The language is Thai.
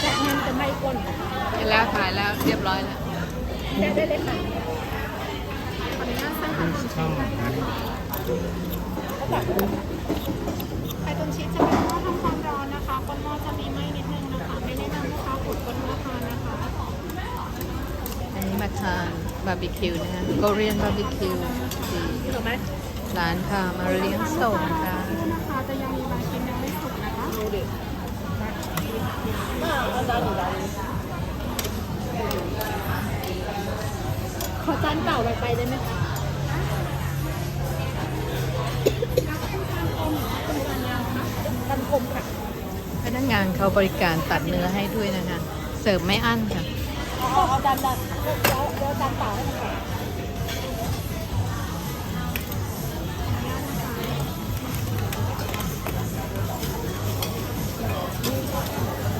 แจะงั้นจะไม่ก้นเห็นแล้วถ่ายแล้วเรียบร้อยแล้วได้ได้เลยค่ะขออนุญาตสั่งค่ะช่องนั้นไข่ต้มชีสจะเป็นหม้อทำความร้อนนะคะก้นหม้อจะมีไหม้นิดนึงนะคะ ไม่แนะนำลูกค้ากดก้นหม้อทานนะคะ อันนี้มาทานบาร์บีคิวนะคะโกเรียนบาร์บีคิวที่ถูกไหมร้านค่ะมาเลี้ยงส่งค่ะนะคะจะยังมีบางชิ้นยังไม่สุกนะคะ ดูดิขอจานเปล่าไปได้ไหมคะกันคมค่ะพนักงานเขาบริการตัดเนื้อให้ด้วยนะคะ เสิร์ฟไม่อั้นค่ะ เอาจานแบบเดี๋ยวเดี๋ยวจานเปล่าให้หน่อย